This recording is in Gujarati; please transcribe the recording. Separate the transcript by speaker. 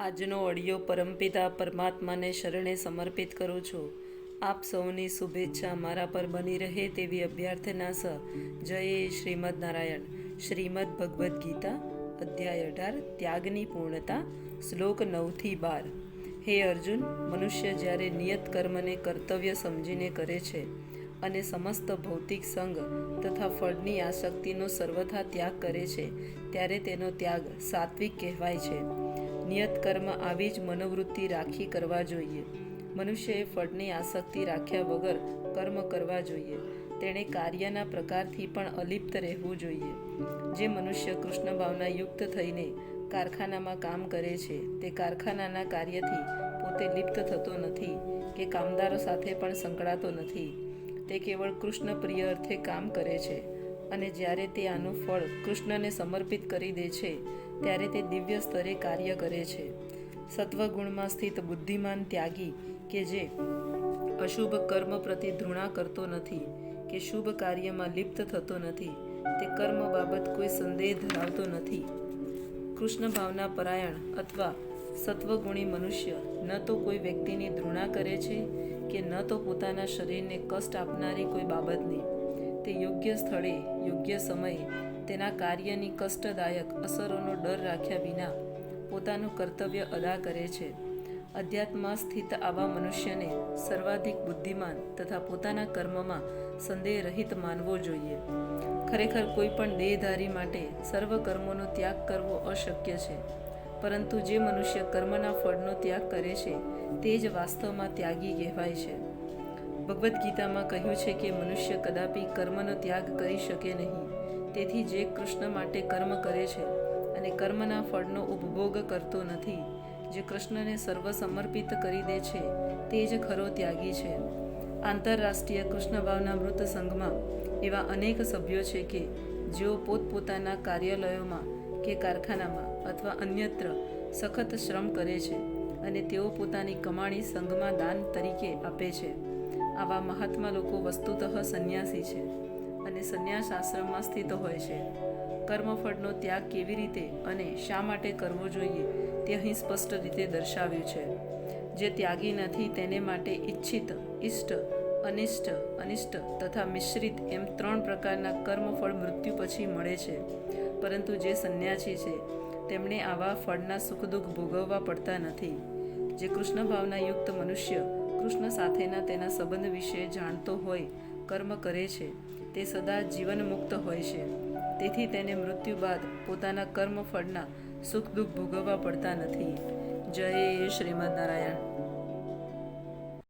Speaker 1: આજનો ઓડિયો પરમપિતા પરમાત્માને શરણે સમર્પિત કરું છું. આપ સૌની શુભેચ્છા મારા પર બની રહે તેવી અભ્યર્થના સ. જય શ્રીમદ નારાયણ. શ્રીમદ ભગવદ્ ગીતા, અધ્યાય અઢાર, ત્યાગની પૂર્ણતા, શ્લોક નવથી બાર. હે અર્જુન, મનુષ્ય જ્યારે નિયત કર્મને કર્તવ્ય સમજીને કરે છે અને સમસ્ત ભૌતિક સંગ તથા ફળની આસક્તિનો સર્વથા ત્યાગ કરે છે, ત્યારે તેનો ત્યાગ સાત્વિક કહેવાય છે. નિયત કર્મ આવી જ મનોવૃત્તિ રાખી કરવા જોઈએ. મનુષ્યએ ફળની આસક્તિ રાખ્યા વગર કર્મ કરવા જોઈએ. તેણે કાર્યના પ્રકારથી પણ અલિપ્ત રહેવું જોઈએ. જે મનુષ્ય કૃષ્ણ ભાવના યુક્ત થઈને કારખાનામાં કામ કરે છે, તે કારખાનાના કાર્યથી પોતે લિપ્ત થતો નથી કે કામદારો સાથે પણ સંકળાતો નથી. તે કેવળ કૃષ્ણ પ્રિય અર્થે કામ કરે છે. અને જ્યારે તે આનું ફળ કૃષ્ણને સમર્પિત કરી દે છે, ત્યારે તે દિવ્ય સ્તરે કાર્ય કરે છે. સત્વગુણમાં સ્થિત બુદ્ધિમાન ત્યાગી કે જે અશુભ કર્મ પ્રતિ ધૃણા કરતો નથી, કે શુભ કાર્યમાં લિપ્ત થતો નથી, તે કર્મ બાબત કોઈ સંદેહ ધરાવતો નથી. કૃષ્ણ ભાવના પરાયણ અથવા સત્વગુણી મનુષ્ય ન તો કોઈ વ્યક્તિની ધૃણા કરે છે કે ન તો પોતાના શરીરને કષ્ટ આપનારી કોઈ બાબતની. તે યોગ્ય સ્થળે, યોગ્ય સમયે તેના કાર્યની કષ્ટદાયક અસરોનો ડર રાખ્યા વિના પોતાનું કર્તવ્ય અદા કરે છે. અધ્યાત્મમાં સ્થિત આવા મનુષ્યને સર્વાધિક બુદ્ધિમાન તથા પોતાના કર્મમાં સંદેહ રહિત માનવો જોઈએ. ખરેખર કોઈ પણ દેહધારી માટે સર્વ કર્મોનો ત્યાગ કરવો અશક્ય છે. પરંતુ જે મનુષ્ય કર્મના ફળનો ત્યાગ કરે છે, તે જ વાસ્તવમાં ત્યાગી કહેવાય છે. ભગવદ્ ગીતામાં કહ્યું છે કે મનુષ્ય કદાપી કર્મનો ત્યાગ કરી શકે નહીં. તેથી જે કૃષ્ણ માટે કર્મ કરે છે અને કર્મના ફળનો ઉપભોગ કરતો નથી, જે કૃષ્ણને સર્વ સમર્પિત કરી દે છે, તે જ ખરો ત્યાગી છે. આંતરરાષ્ટ્રીય કૃષ્ણ ભાવના મૃત સંઘમાં એવા અનેક સભ્યો છે કે જેઓ પોતપોતાના કાર્યાલયોમાં કે કારખાનામાં અથવા અન્યત્ર સખત શ્રમ કરે છે અને તેઓ પોતાની કમાણી સંઘમાં દાન તરીકે આપે છે. આવા મહાત્મા લોકો વસ્તુતઃ સંન્યાસી છે અને સંન્યાસ આશ્રમમાં સ્થિત હોય છે. કર્મફળનો ત્યાગ કેવી રીતે અને શા માટે કરવો જોઈએ તે અહીં સ્પષ્ટ રીતે દર્શાવ્યું છે. જે ત્યાગી નથી તેને માટે ઈચ્છિત ઇષ્ટ અનિષ્ટ અનિષ્ટ તથા મિશ્રિત એમ ત્રણ પ્રકારના કર્મફળ મૃત્યુ પછી મળે છે. પરંતુ જે સંન્યાસી છે તેમણે આવા ફળના સુખ દુઃખ ભોગવવા પડતા નથી. જે કૃષ્ણ ભાવના યુક્ત મનુષ્ય કૃષ્ણ સાથેના તેના સંબંધ વિશે જાણતો હોય, કર્મ કરે છે, તે સદા જીવન મુક્ત હોય છે. તેથી તેને મૃત્યુ બાદ પોતાના કર્મ ફળના સુખ દુઃખ ભોગવવા પડતા નથી. જય શ્રીમદ નારાયણ.